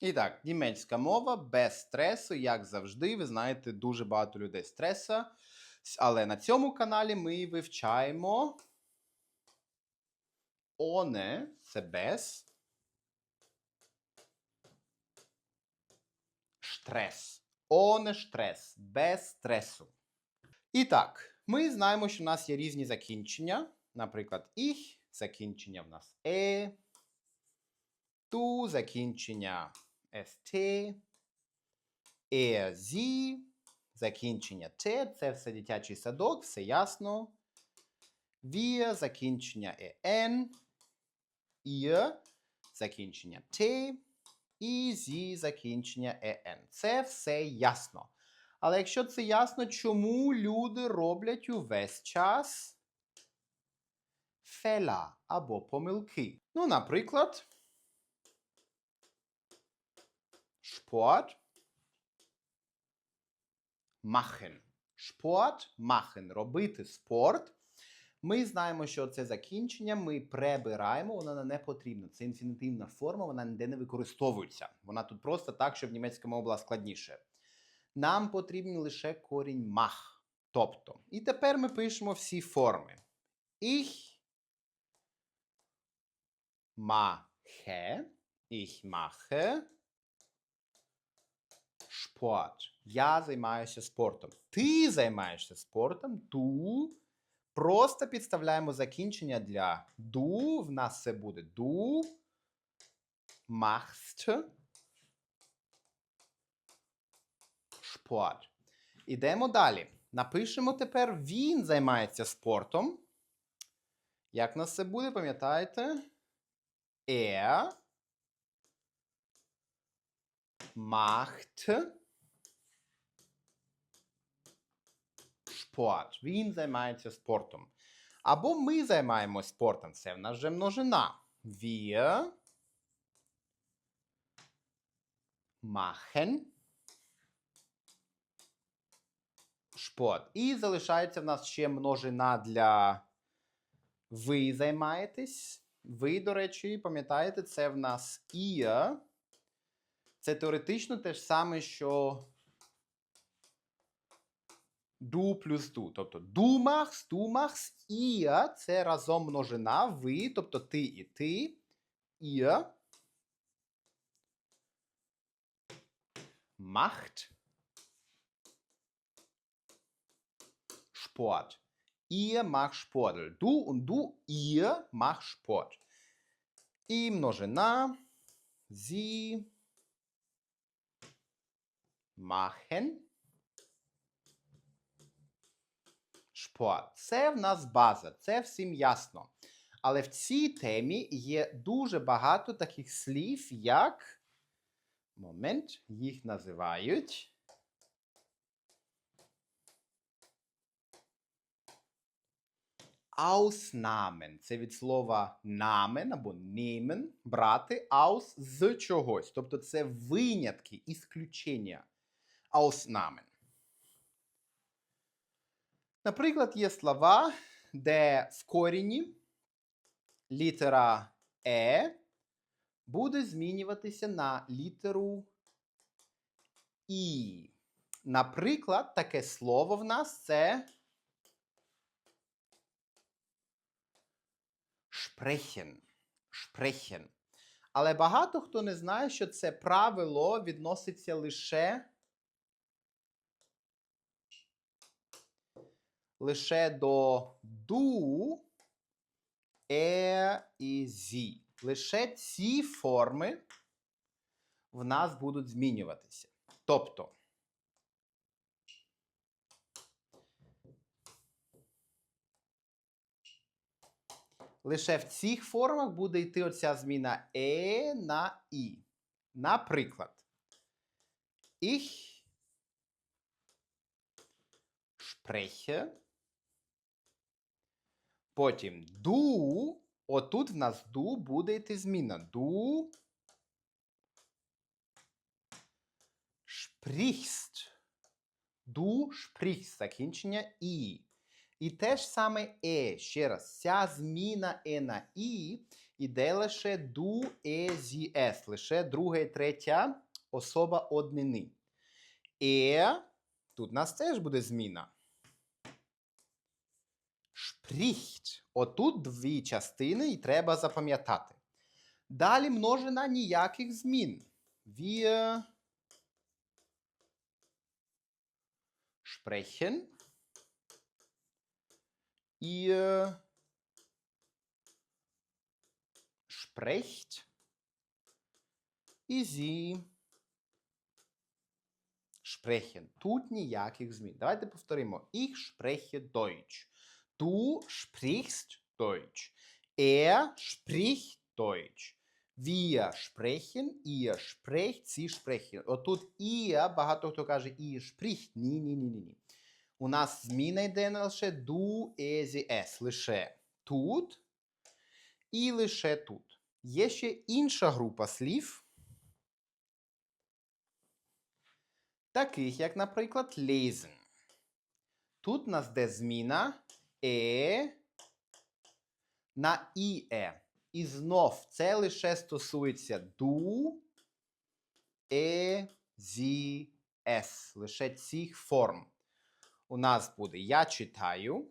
І так, німецька мова без стресу, як завжди. Ви знаєте, дуже багато людей стреса. Але на цьому каналі ми вивчаємо оне це без. Штрес. Оне штрес. Без стресу. І так, ми знаємо, що в нас є різні закінчення. Наприклад, ich, закінчення в нас е, ту закінчення st, er, sie, закінчення Т, це все дитячий садок, все ясно. Wir, закінчення ен, ihr, закінчення Т, і зі закінчення ен. Це все ясно. Але якщо це ясно, чому люди роблять увесь час фела або помилки? Ну, наприклад, Sport machen. Sport machen. Робити спорт. Ми знаємо, що це закінчення ми прибираємо, воно не потрібно. Це інфінітивна форма, вона ніде не використовується. Вона тут просто так, щоб німецька мова була складніше. Нам потрібен лише корінь мах. Тобто, і тепер ми пишемо всі форми. Ich mache, ich mache Sport. Я займаюся спортом. Ти займаєшся спортом, ту. Просто підставляємо закінчення для ду. В нас це буде ду. Machst. Sport. Ідемо далі. Напишемо тепер він займається спортом. Як у нас це буде, пам'ятаєте? Er macht Sport. Він займається спортом. Або ми займаємось спортом. Це в нас вже множина. Wir machen Sport. І залишається в нас ще множина для ви займаєтесь. Ви, до речі, пам'ятаєте, це в нас ihr. Це теоретично те ж саме, що ду плюс ду. Тобто du machst, ihr – це разом множина, ви, тобто ти і ти, ihr macht Sport. Ihr macht Sport. Du und du, ihr macht Sport. І множина, sie machen Sport. Це в нас база, це всім ясно. Але в цій темі є дуже багато таких слів, як момент, їх називають. Ausnahmen. Це від слова намен або nehmen, брати aus з чогось. Тобто це винятки, ісключення. Ausnahmen. Наприклад, є слова, де в корінні літера Е буде змінюватися на літеру І. Наприклад, таке слово в нас це sprechen. Sprechen. Але багато хто не знає, що це правило відноситься лише лише до ду, е і зі. Лише ці форми в нас будуть змінюватися. Тобто, лише в цих формах буде йти оця зміна е на і. Наприклад, ich spreche. Потім ду. Отут в нас ду буде йти зміна. Ду sprichst. Ду sprichst. Закінчення і. І те ж саме е. Ще раз, ця зміна е на і іде лише du, е, зі, ес, лише друга і третя особа однини. Е, тут у нас теж буде зміна. Spricht. Отут дві частини і треба запам'ятати. Далі множина ніяких змін. Wir sprechen. Ihr sprecht. І sie sprechen. Тут ніяких змін. Давайте повторимо. Ich spreche Deutsch. Du sprichst Deutsch. Er spricht Deutsch. Wir sprechen, ihr sprecht, sie sprechen. Отут ihr, багато хто каже, ihr spricht. Ні, ні, ні, ні, ні. У нас зміна йде не лише du, е, es. Лише тут і лише тут. Є ще інша група слів, таких як, наприклад, lesen. Тут у нас де зміна е на іе. І знов це лише стосується du, е, зі, ес. Лише цих форм. У нас буде я читаю.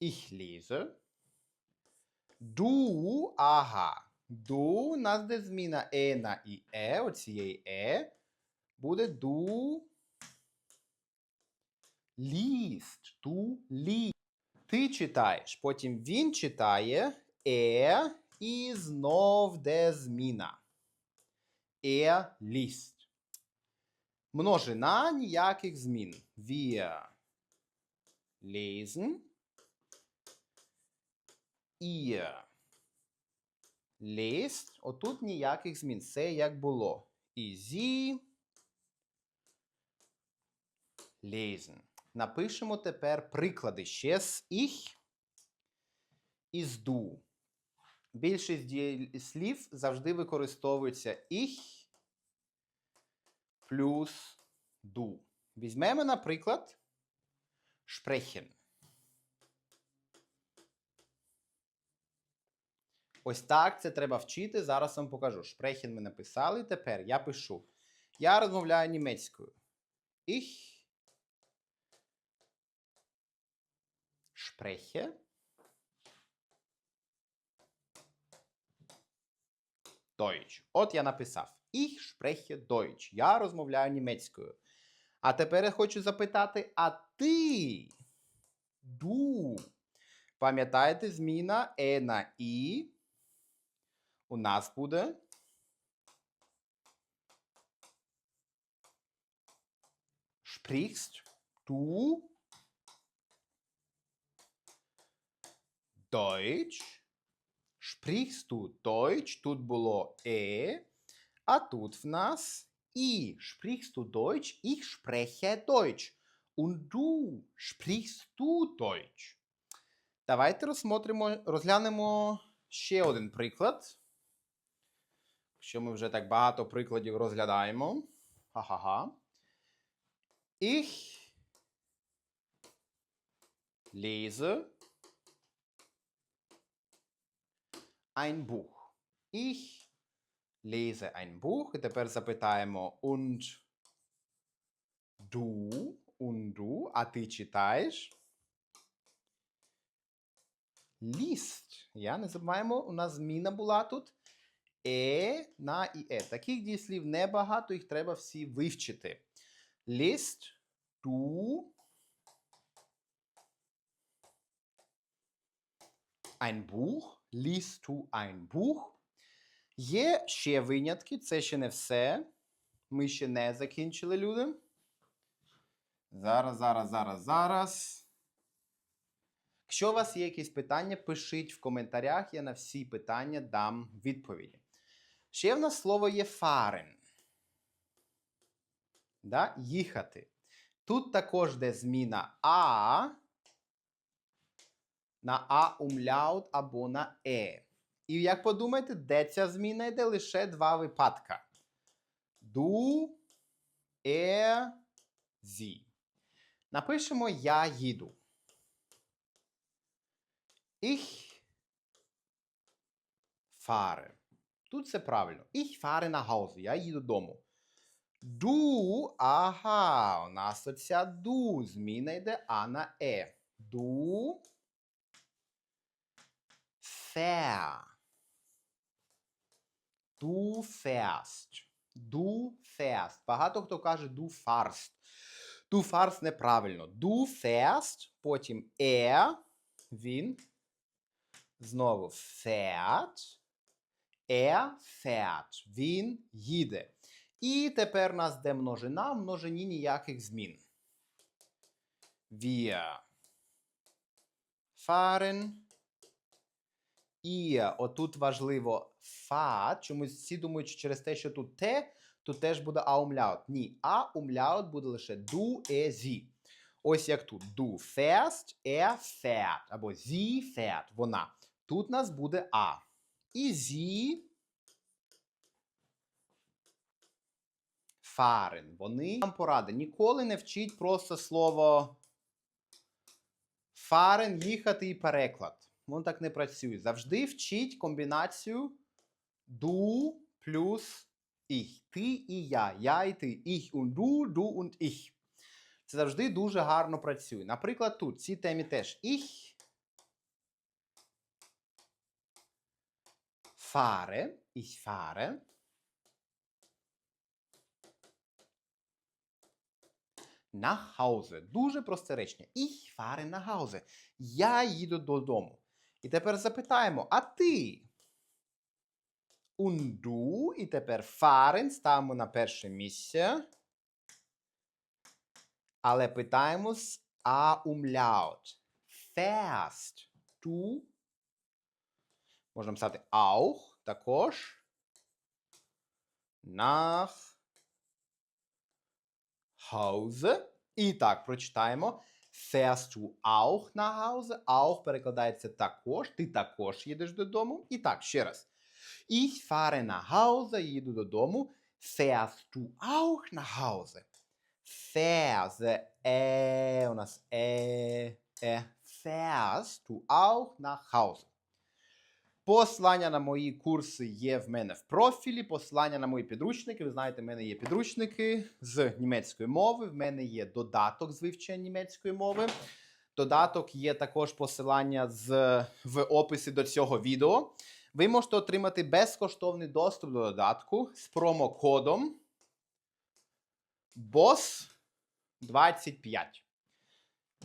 Ich lese. Du, ага. Du, нас де зміна е на іе, оцієї е, буде du ліст. Du ліст. Ти читаєш, потім він читає е і знов де зміна. Er liest. Множина ніяких змін. Wir lesen. Ihr lest. Отут ніяких змін. Все як було. І Sie lesen. Напишемо тепер приклади ще з ich і з du. Більшість слів завжди використовується ich плюс du. Візьмемо, наприклад, sprechen. Ось так це треба вчити. Зараз вам покажу. Sprechen ми написали. Тепер я пишу. Я розмовляю німецькою. Ich spreche Deutsch. От я написав. Ich spreche Deutsch. Я розмовляю німецькою. А тепер я хочу запитати: а ти? Du. Пам'ятаєте, зміна е на і? У нас буде. Sprichst du Deutsch? Sprichst du Deutsch? Тут було е, а тут в нас і. Sprichst du Deutsch? Ich spreche Deutsch. Und du sprichst du Deutsch. Давайте розсмотримо, розглянемо ще один приклад. Що ми вже так багато прикладів розглядаємо. Ха-ха-ха. Ich lese ein Buch. Ich lese ein Buch. І тепер запитаємо und du, und du, а ти читаєш? Ліст. Я не забуваємо, у нас зміна була тут. Е на і е. Таких дієслів небагато, їх треба всі вивчити. Ліст, du, ein Buch, liest du ein Buch. Є ще винятки, це ще не все. Ми ще не закінчили люди. Зараз, зараз, зараз, зараз. Якщо у вас є якісь питання, пишіть в коментарях, я на всі питання дам відповіді. Ще в нас слово є фарен. Да? Їхати. Тут також де зміна А на А умляут або на Е. І як подумаєте, де ця зміна йде лише два випадка. Ду, е, зі. Напишемо Я їду. Ich fahre. Тут все правильно. Ich fahre nach Hause. Я їду додому. Du, ага, у нас оця ду. Зміна йде а на е. Du fair. Du fährst. Du fährst. Багато хто каже du farst. Du farst неправильно. Du fährst, потім er, він. Знову fährt. Er fährt. Він їде. І тепер нас де множина, в множині ніяких змін. Wir fahren. Ihr. Отут важливо фа. Чомусь всі думають, що через те, що тут те, тут теж буде аумляут. Ні, а умляут буде лише du, e, sie. Ось як тут. Du fährst, er fährt. Або sie fährt. Вона. Тут нас буде а. І sie fahren. Вони нам поради. Ніколи не вчіть просто слово fahren, їхати і переклад. Воно так не працює. Завжди вчіть комбінацію du плюс ich. Ти і я. Я і ти. Ich und du, du und ich. Це завжди дуже гарно працює. Наприклад, тут в цій темі теж ich fahre, ich fahre. Nach Hause. Дуже просте речення. Ich fahre nach Hause. Я їду додому. І тепер запитаємо: а ти? Du, і тепер fahren ставимо на перше місце. Але питаємо з а умляут. Fährst du. Можна писати auch також. Nach Hause. І так, прочитаємо. Du auch nach Hause? Auch перекладається також. Ти також їдеш додому. І так, ще раз. Ich fahre nach Hause, їду додому. Fährst du auch nach Hause? Fährst, е, у нас е, е. Fährst du auch nach Hause? Посилання на мої курси є в мене в профілі. Посилання на мої підручники. Ви знаєте, в мене є підручники з німецької мови. В мене є додаток з вивчення німецької мови. Додаток є також посилання з, в описі до цього відео. Ви можете отримати безкоштовний доступ до додатку з промокодом BOSS25.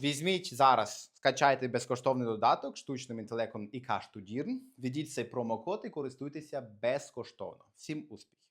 Візьміть зараз, скачайте безкоштовний додаток штучним інтелектом і каштудірн. введіть цей промокод і користуйтеся безкоштовно. Всім успіхів!